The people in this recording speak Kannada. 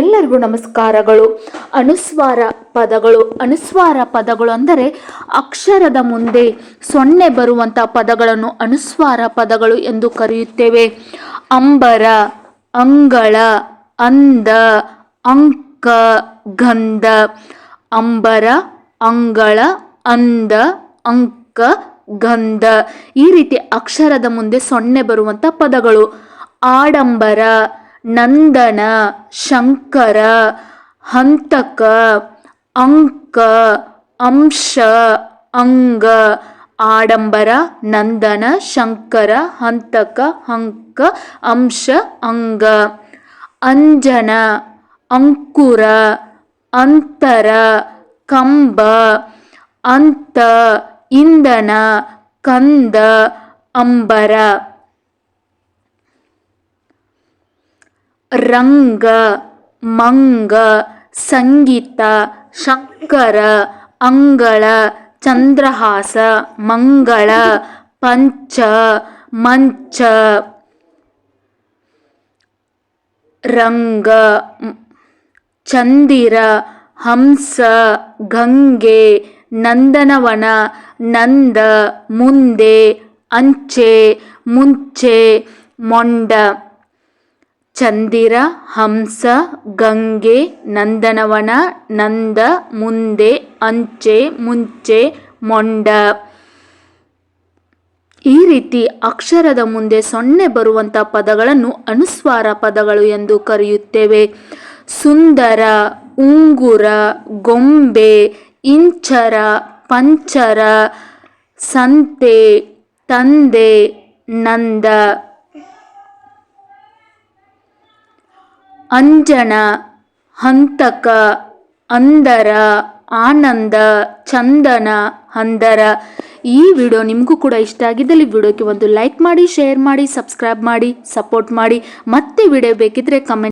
ಎಲ್ಲರಿಗೂ ನಮಸ್ಕಾರಗಳು. ಅನುಸ್ವಾರ ಪದಗಳು ಅನುಸ್ವಾರ ಪದಗಳು ಅಂದರೆ ಅಕ್ಷರದ ಮುಂದೆ ಸೊನ್ನೆ ಬರುವಂಥ ಪದಗಳನ್ನು ಅನುಸ್ವಾರ ಪದಗಳು ಎಂದು ಕರೆಯುತ್ತೇವೆ. ಅಂಬರ, ಅಂಗಳ ಅಂದ ಅಂಕ, ಗಂಧ, ಅಂಬರ, ಅಂಗಳ ಅಂದ ಅಂಕ, ಗಂಧ. ಈ ರೀತಿ ಅಕ್ಷರದ ಮುಂದೆ ಸೊನ್ನೆ ಬರುವಂಥ ಪದಗಳು. ಆಡಂಬರ ನಂದನ, ಶಂಕರ, ಹಂತಕ, ಅಂಕ, ಅಂಶ, ಅಂಗ, ಆಡಂಬರ, ನಂದನ, ಶಂಕರ, ಹಂತಕ, ಅಂಕ, ಅಂಶ, ಅಂಗ. ಅಂಜನ, ಅಂಕುರ, ಅಂತರ, ಕಂಬ. ಅಂತ ಇಂದನ ಕಂದ, ಅಂಬರ. ರಂಗ, ಮಂಗ, ಸಂಗೀತ, ಶಂಕರ, ಅಂಗಳ, ಚಂದ್ರಹಾಸ, ಮಂಗಳ, ಪಂಚ, ಮಂಚ. ರಂಗ, ಚಂದಿರ, ಹಂಸ, ಗಂಗೆ, ನಂದನವನ, ನಂದ, ಮುಂದೆ, ಅಂಚೆ, ಮುಂಚೆ, ಮೊಂಡ. ಚಂದಿರ, ಹಂಸ, ಗಂಗೆ, ನಂದನವನ, ನಂದ, ಮುಂದೆ, ಅಂಚೆ, ಮುಂಚೆ, ಮೊಂಡ. ಈ ರೀತಿ ಅಕ್ಷರದ ಮುಂದೆ ಸೊನ್ನೆ ಬರುವಂಥ ಪದಗಳನ್ನು ಅನುಸ್ವಾರ ಪದಗಳು ಎಂದು ಕರೆಯುತ್ತೇವೆ. ಸುಂದರ, ಉಂಗುರ, ಗೊಂಬೆ, ಇಂಚರ, ಪಂಚರ, ಸಂತೆ, ತಂದೆ, ನಂದ. ಅಂಜನ, ಹಂತಕ, ಅಂದರ, ಆನಂದ, ಚಂದನ, ಹಂದರ. ಈ ವಿಡಿಯೋ ನಿಮಗೂ ಕೂಡ ಇಷ್ಟ ಆಗಿದ್ದಲ್ಲಿ ವಿಡಿಯೋಕ್ಕೆ ಒಂದು ಲೈಕ್ ಮಾಡಿ, ಶೇರ್ ಮಾಡಿ, ಸಬ್ಸ್ಕ್ರೈಬ್ ಮಾಡಿ, ಸಪೋರ್ಟ್ ಮಾಡಿ. ಮತ್ತೆ ವಿಡಿಯೋ ಬೇಕಿದ್ರೆ ಕಮೆಂಟ್